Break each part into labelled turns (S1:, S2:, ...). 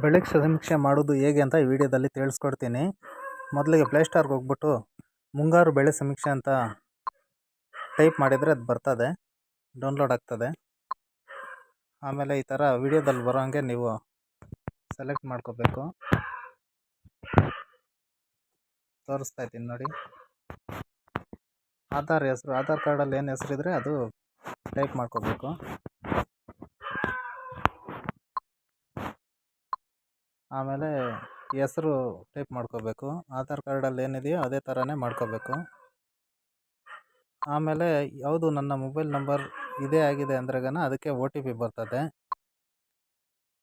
S1: ಬೆಳೆಗೆ ಸಮೀಕ್ಷೆ ಮಾಡೋದು ಹೇಗೆ ಅಂತ ಈ ವಿಡಿಯೋದಲ್ಲಿ ತಿಳಿಸ್ಕೊಡ್ತೀನಿ. ಮೊದಲಿಗೆ ಪ್ಲೇಸ್ಟಾರ್ಗೆ ಹೋಗ್ಬಿಟ್ಟು ಮುಂಗಾರು ಬೆಳೆ ಸಮೀಕ್ಷೆ ಅಂತ ಟೈಪ್ ಮಾಡಿದರೆ ಅದು ಬರ್ತದೆ ಡೌನ್ಲೋಡ್ ಆಗ್ತದೆ. ಆಮೇಲೆ ಈ ಥರ ವಿಡಿಯೋದಲ್ಲಿ ಬರೋ ಹಾಗೆ ನೀವು ಸೆಲೆಕ್ಟ್ ಮಾಡ್ಕೋಬೇಕು. ತೋರಿಸ್ತಾ ಇದ್ದೀನಿ ನೋಡಿ. ಆಧಾರ್ ಹೆಸರು, ಆಧಾರ್ ಕಾರ್ಡಲ್ಲಿ ಏನು ಹೆಸರಿದ್ರೆ ಅದು ಟೈಪ್ ಮಾಡ್ಕೋಬೇಕು. ಆಮೇಲೆ ಹೆಸರು ಟೈಪ್ ಮಾಡ್ಕೋಬೇಕು. ಆಧಾರ್ ಕಾರ್ಡಲ್ಲಿ ಏನಿದೆಯೋ ಅದೇ ಥರನೇ ಮಾಡ್ಕೋಬೇಕು. ಆಮೇಲೆ ಯಾವುದು ನನ್ನ ಮೊಬೈಲ್ ನಂಬರ್ ಇದೇ ಆಗಿದೆ ಅಂದ್ರೆಗನ ಅದಕ್ಕೆ ಒ ಟಿ ಪಿ ಬರ್ತದೆ.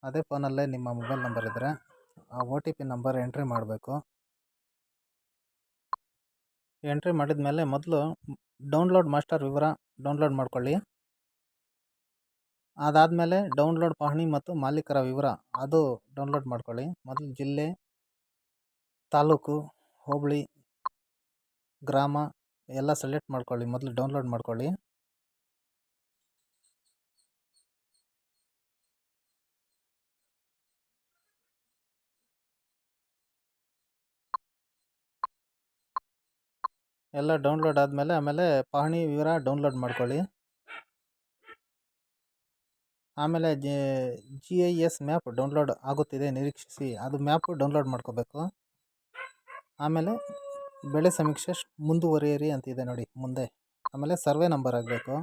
S1: ಅದೇ ಫೋನಲ್ಲೇ ನಿಮ್ಮ ಮೊಬೈಲ್ ನಂಬರ್ ಇದ್ದರೆ ಆ O T P number entry ಮಾಡಬೇಕು. ಎಂಟ್ರಿ ಮಾಡಿದ ಮೇಲೆ ಮೊದಲು ಡೌನ್ಲೋಡ್ ಮಾಸ್ಟರ್ ವಿವರ ಡೌನ್ಲೋಡ್ ಮಾಡ್ಕೊಳ್ಳಿ. ಅದಾದಮೇಲೆ ಡೌನ್ಲೋಡ್ ಪಹಣಿ ಮತ್ತು ಮಾಲೀಕರ ವಿವರ. ಅದು ಡೌನ್ಲೋಡ್ ಮಾಡ್ಕೊಳ್ಳಿ. ಮೊದಲು ಜಿಲ್ಲೆ, ತಾಲೂಕು, ಹೋಬಳಿ, ಗ್ರಾಮ ಎಲ್ಲ ಸೆಲೆಕ್ಟ್ ಮಾಡ್ಕೊಳ್ಳಿ. ಮೊದಲು ಡೌನ್ಲೋಡ್ ಮಾಡ್ಕೊಳ್ಳಿ. ಎಲ್ಲ ಡೌನ್ಲೋಡ್ ಆದಮೇಲೆ ಆಮೇಲೆ ಪಹಣಿ ವಿವರ ಡೌನ್ಲೋಡ್ ಮಾಡ್ಕೊಳ್ಳಿ. ಆಮೇಲೆ G I S map download ಆಗುತ್ತಿದೆ, ನಿರೀಕ್ಷಿಸಿ. ಅದು ಮ್ಯಾಪು ಡೌನ್ಲೋಡ್ ಮಾಡ್ಕೋಬೇಕು. ಆಮೇಲೆ ಬೆಳೆ ಸಮೀಕ್ಷೆ ಮುಂದುವರಿಯಿರಿ ಅಂತಿದೆ ನೋಡಿ, ಮುಂದೆ. ಆಮೇಲೆ ಸರ್ವೆ ನಂಬರ್ ಆಗಬೇಕು.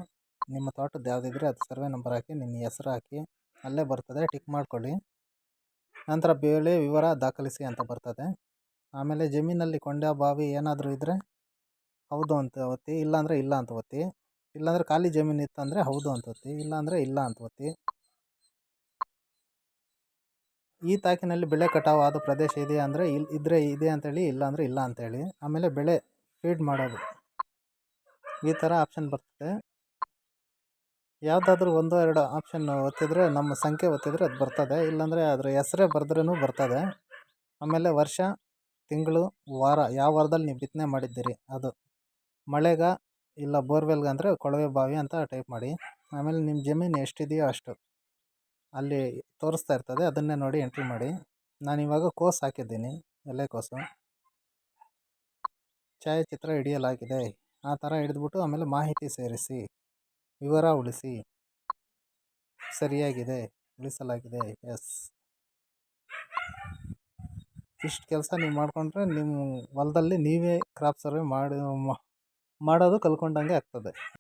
S1: ನಿಮ್ಮ ತೋಟದ್ದು ಯಾವುದಿದ್ರೆ ಅದು ಸರ್ವೆ ನಂಬರ್ ಹಾಕಿ ನಿಮ್ಮ ಹೆಸರು ಹಾಕಿ, ಅಲ್ಲೇ ಬರ್ತದೆ, ಟಿಕ್ ಮಾಡ್ಕೊಳ್ಳಿ. ನಂತರ ಬೆಳೆ ವಿವರ ದಾಖಲಿಸಿ ಅಂತ ಬರ್ತದೆ. ಆಮೇಲೆ ಜಮೀನಲ್ಲಿ ಕೊಂಡ ಬಾವಿ ಏನಾದರೂ ಇದ್ದರೆ ಹೌದು ಅಂತ ಒತ್ತಿ, ಇಲ್ಲಾಂದರೆ ಇಲ್ಲ ಅಂತ ಒತ್ತಿ. ಇಲ್ಲಾಂದರೆ ಖಾಲಿ ಜಮೀನು ಇತ್ತಂದರೆ ಹೌದು ಅಂತ ಒತ್ತಿ ಇಲ್ಲಾಂದರೆ ಇಲ್ಲ ಅಂತ ಒತ್ತಿ ಈ ತಾಕಿನಲ್ಲಿ ಬೆಳೆ ಕಟಾವು ಆದ ಪ್ರದೇಶ ಇದೆ ಅಂದರೆ ಇಲ್ಲಿ ಇದ್ದರೆ ಇದೆ ಅಂತೇಳಿ ಇಲ್ಲಾಂದರೆ ಇಲ್ಲ ಅಂತೇಳಿ. ಆಮೇಲೆ ಬೆಳೆ ಫೀಡ್ ಮಾಡೋದು. ಈ ಥರ ಆಪ್ಷನ್ ಬರ್ತದೆ. ಯಾವುದಾದ್ರೂ ಒಂದು, ಎರಡು ಆಪ್ಷನ್ ಒತ್ತಿದ್ರೆ, ನಮ್ಮ ಸಂಖ್ಯೆ ಒತ್ತಿದ್ರೆ ಅದು ಬರ್ತದೆ. ಇಲ್ಲಾಂದರೆ ಅದರ ಹೆಸರೇ ಬರೆದ್ರೂ ಬರ್ತದೆ. ಆಮೇಲೆ ವರ್ಷ, ತಿಂಗಳು, ವಾರ, ಯಾವ ವಾರದಲ್ಲಿ ನೀವು ಬಿತ್ತನೆ ಮಾಡಿದ್ದೀರಿ? ಅದು ಮಳೆಗ ಇಲ್ಲ ಬೋರ್ವೆಲ್ಗೆ ಅಂದರೆ ಕೊಳವೆ ಬಾವಿ ಅಂತ ಟೈಪ್ ಮಾಡಿ. ಆಮೇಲೆ ನಿಮ್ಮ ಜಮೀನು ಎಷ್ಟಿದೆಯೋ ಅಷ್ಟು ಅಲ್ಲಿ ತೋರಿಸ್ತಾ ಇರ್ತದೆ, ಅದನ್ನೇ ನೋಡಿ ಎಂಟ್ರಿ ಮಾಡಿ. ನಾನು ಇವಾಗ ಕೋಸು ಹಾಕಿದ್ದೀನಿ ಎಲೆಕೋಸು ಛಾಯಾಚಿತ್ರ ಹಿಡಿಯಲಾಗಿದೆ. ಆ ಥರ ಹಿಡಿದ್ಬಿಟ್ಟು ಆಮೇಲೆ ಮಾಹಿತಿ ಸೇರಿಸಿ, ವಿವರ ಉಳಿಸಿ. ಸರಿಯಾಗಿದೆ, ಉಳಿಸಲಾಗಿದೆ, ಎಸ್. ಇಷ್ಟು ಕೆಲಸ ನೀವು ಮಾಡಿಕೊಂಡ್ರೆ ನಿಮ್ಮ ಹೊಲದಲ್ಲಿ ನೀವೇ ಕ್ರಾಪ್ ಸರ್ವೆ ಮಾಡಿ ಮಾಡೋದು ಕಲ್ತ್ಕೊಂಡಂಗೆ ಆಗ್ತದೆ.